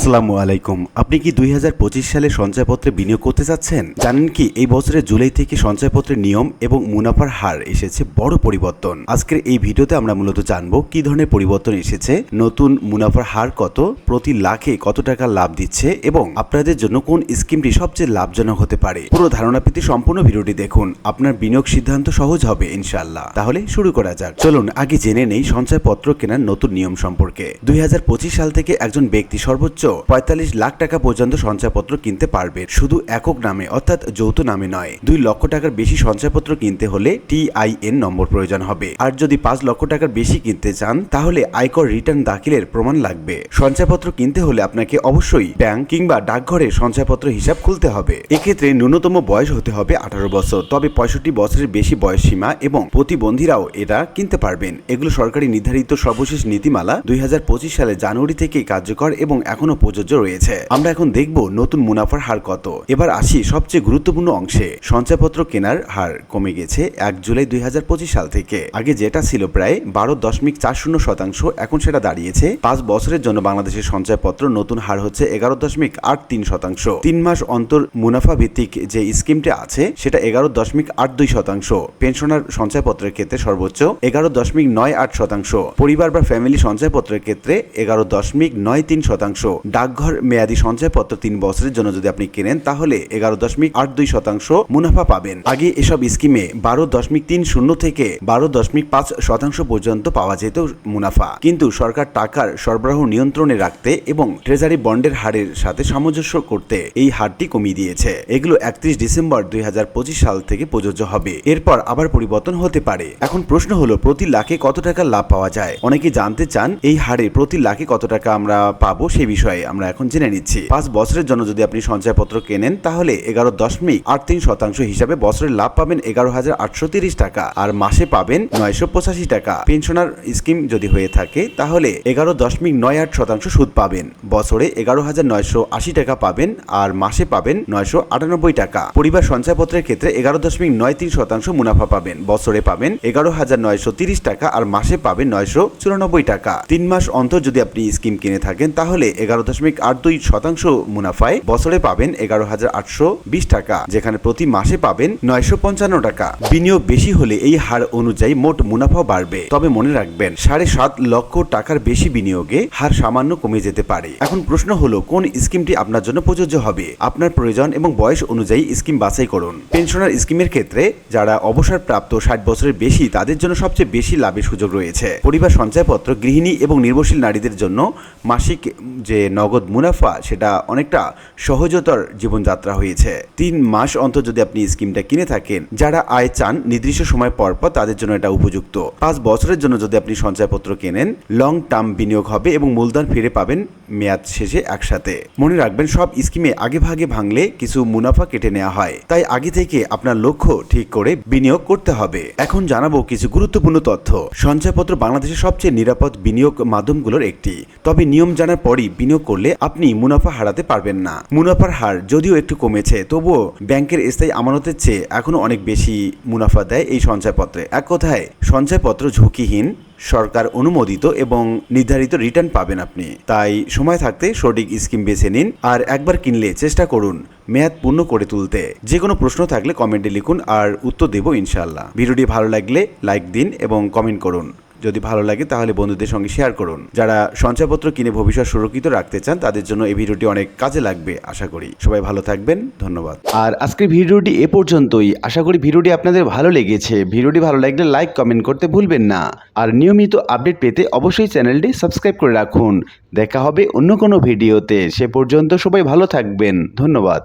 আসসালামু আলাইকুম। আপনি কি দুই হাজার পঁচিশ সালে সঞ্চয়পত্রে বিনিয়োগ করতে চাচ্ছেন? জানেন কি, এই বছরের জুলাই থেকে সঞ্চয়পত্রের নিয়ম এবং মুনাফার হার এসেছে বড় পরিবর্তন। আজকের এই ভিডিওতে আমরা মূলত জানব কি ধরনের পরিবর্তন এসেছে, নতুন মুনাফার হার কত, প্রতি লাখে কত টাকা লাভ দিচ্ছে এবং আপনাদের জন্য কোন স্কিমটি সবচেয়ে লাভজনক হতে পারে। পুরো ধারণা পেতে সম্পূর্ণ ভিডিওটি দেখুন। আপনার বিনিয়োগ সিদ্ধান্ত সহজ হবে ইনশাল্লাহ তাহলে শুরু করা যাক। চলুন, আগে জেনে নেই সঞ্চয়পত্র কেনার নতুন নিয়ম সম্পর্কে। দুই হাজার পঁচিশ সাল থেকে একজন ব্যক্তি সর্বোচ্চ পঁয়তাল্লিশ লাখ টাকা পর্যন্ত সঞ্চয়পত্র কিনতে পারবে। শুধু একক নামে, অর্থাৎ যৌথ নামে নয়, দুই লক্ষ টাকার বেশি সঞ্চয়পত্র কিনতে হলে টিআইএন নম্বর প্রয়োজন হবে। আর যদি পাঁচ লক্ষ টাকার বেশি কিনতে চান, তাহলে আয়কর রিটার্ন দাখিলের প্রমাণ লাগবে। সঞ্চয়পত্র কিনতে হলে আপনাকে অবশ্যই ব্যাংক কিংবা ডাকঘরে সঞ্চয়পত্র হিসাব খুলতে হবে। এক্ষেত্রে ন্যূনতম বয়স হতে হবে আঠারো বছর। তবে পঁয়ষট্টি বছরের বেশি বয়স সীমা এবং প্রতিবন্ধীরাও এটা কিনতে পারবেন। এগুলো সরকারি নির্ধারিত সর্বশেষ নীতিমালা দুই হাজার পঁচিশ সালে জানুয়ারি থেকে কার্যকর এবং এখনও প্রযোজ্য রয়েছে। আমরা এখন দেখব নতুন মুনাফার হার কত। এবার আসি সবচেয়ে গুরুত্বপূর্ণ অংশে। সঞ্চয়পত্র কেনার হার কমে গেছে এক জুলাই দুই হাজার পঁচিশ সাল থেকে। আগে যেটা ছিল প্রায় বারো দশমিক চার শূন্য শতাংশ, এখন সেটা দাঁড়িয়েছে পাঁচ বছরের জন্য বাংলাদেশের সঞ্চয়পত্র নতুন হার হচ্ছে এগারো দশমিক আট তিন শতাংশ। তিন মাস অন্তর মুনাফা ভিত্তিক যে স্কিমটি আছে, সেটা এগারো দশমিক আট দুই শতাংশ। পেনশনার সঞ্চয়পত্রের ক্ষেত্রে সর্বোচ্চ এগারো দশমিক নয় আট শতাংশ। পরিবার বা ফ্যামিলি সঞ্চয়পত্রের ক্ষেত্রে এগারো দশমিক নয় তিন শতাংশ। ডাকঘর মেয়াদি সঞ্চয়পত্র তিন বছরের জন্য যদি আপনি কেনেন, তাহলে এগারো দশমিক আট দুই শতাংশ মুনাফা পাবেন। আগে এসব স্কিমে বারো দশমিক তিন শূন্য থেকে বারো দশমিক পাঁচ শতাংশ পর্যন্ত পাওয়া যেত মুনাফা। কিন্তু সরকার টাকার সরবরাহ নিয়ন্ত্রণে রাখতে এবং ট্রেজারি বন্ডের হারের সাথে সামঞ্জস্য করতে এই হারটি কমিয়ে দিয়েছে। এগুলো একত্রিশ ডিসেম্বর দুই হাজার পঁচিশ সাল থেকে প্রযোজ্য হবে। এরপর আবার পরিবর্তন হতে পারে। এখন প্রশ্ন হলো, প্রতি লাখে কত টাকা লাভ পাওয়া যায়? অনেকে জানতে চান, এই হারে প্রতি লাখে কত টাকা আমরা পাবো সেই বিষয়ে। আমরা এখন জেনে নিচ্ছি। পাঁচ বছরের জন্য যদি আপনি সঞ্চয়পত্র কেনেন, তাহলে এগারো দশমিক আট তিন শতাংশ হিসাবে বছরের লাভ পাবেন এগারো হাজার আটশো তিরিশ টাকা। আর মাসে পাবেন নয়শো পঁচাশি টাকা। পেনশনার স্কিম যদি হয়ে থাকে, তাহলে এগারো দশমিক নয় আট শতাংশ সুদ পাবেন। বছরে এগারো হাজার নয়শো আশি টাকা পাবেন আর মাসে পাবেন নয়শো আটানব্বই টাকা। পরিবার সঞ্চয়পত্রের ক্ষেত্রে এগারো দশমিক নয় তিন শতাংশ মুনাফা পাবেন। বছরে পাবেন এগারো হাজার নয়শো তিরিশ টাকা আর মাসে পাবেন নয়শো চুরানব্বই টাকা। তিন মাস অন্তর যদি আপনি স্কিম কিনে থাকেন, তাহলে এগারো দশমিক আট দুই শতাংশ মুনাফায় বছরে পাবেন এগারো হাজার আটশো বিশ টাকা, যেখানে প্রতি মাসে পাবেন নয়শো পঞ্চান্ন টাকা। বিনিয়োগ বেশি হলে এই হার অনুযায়ী মোট মুনাফা বাড়বে। তবে মনে রাখবেন, সাড়ে সাত লক্ষ টাকার বেশি বিনিয়োগে হার সামান্য কমে যেতে পারে। এখন প্রশ্ন হলো, কোন স্কিমটি আপনার জন্য প্রযোজ্য হবে? আপনার প্রয়োজন এবং বয়স অনুযায়ী স্কিম বাছাই করুন। পেনশনার স্কিমের ক্ষেত্রে যারা অবসরপ্রাপ্ত ষাট বছরের বেশি, তাদের জন্য সবচেয়ে বেশি লাভের সুযোগ রয়েছে। পরিবার সঞ্চয়পত্র, গৃহিণী এবং নির্ভরশীল নারীদের জন্য মাসিক যে নগদ মুনাফা, সেটা অনেকটা সহজতর জীবনযাত্রা হয়েছে। তিন মাস অন্তর যদি আপনি স্কিমটা কিনে থাকেন, যারা আয় চান নির্দিষ্ট সময় পর পর তাদের জন্য এটা উপযুক্ত। পাঁচ বছরের জন্য যদি আপনি সঞ্চয়পত্র কেনেন লং টার্ম বিনিয়োগ হবে এবং মূলধন ফিরে পাবেন মেয়াদ শেষে একসাথে। মনে রাখবেন, সব স্কিমে আগে ভাগে ভাঙলে কিছু মুনাফা কেটে নেওয়া হয়। তাই আগে থেকে আপনার লক্ষ্য ঠিক করে বিনিয়োগ করতে হবে। এখন জানাব কিছু গুরুত্বপূর্ণ তথ্য। সঞ্চয়পত্র বাংলাদেশের সবচেয়ে নিরাপদ বিনিয়োগ মাধ্যমগুলোর একটি। তবে নিয়ম জানার পরই বিনিয়োগ করলে আপনি মুনাফা হারাতে পারবেন না। মুনাফার হার যদিও একটু কমেছে, তবুও ব্যাংকের স্থায়ী আমানতের চেয়ে এখনও অনেক বেশি মুনাফা দেয় এই সঞ্চয়পত্রে। এক কথায়, সঞ্চয়পত্র ঝুঁকিহীন সরকার অনুমোদিত এবং নির্ধারিত রিটার্ন পাবেন আপনি। তাই সময় থাকতে সঠিক স্কিম বেছে নিন আর একবার কিনলে চেষ্টা করুন মেয়াদ পূর্ণ করে তুলতে। যে কোনো প্রশ্ন থাকলে কমেন্টে লিখুন আর উত্তর দেব ইনশাল্লাহ ভিডিওটি ভালো লাগলে লাইক দিন এবং কমেন্ট করুন। যদি ভালো লাগে তাহলে বন্ধুদের সঙ্গে শেয়ার করুন। যারা সঞ্চয়পত্র কিনে ভবিষ্যৎ সুরক্ষিত রাখতে চান, তাদের জন্য এই ভিডিওটি অনেক কাজে লাগবে, আশা করি। সবাই ভালো থাকবেন, ধন্যবাদ। আর আজকের ভিডিওটি এ পর্যন্তই। আশা করি ভিডিওটি আপনাদের ভালো লেগেছে। ভিডিওটি ভালো লাগলে লাইক কমেন্ট করতে ভুলবেন না। আর নিয়মিত আপডেট পেতে অবশ্যই চ্যানেলটি সাবস্ক্রাইব করে রাখুন। দেখা হবে অন্য কোনো ভিডিওতে। সে পর্যন্ত সবাই ভালো থাকবেন। ধন্যবাদ।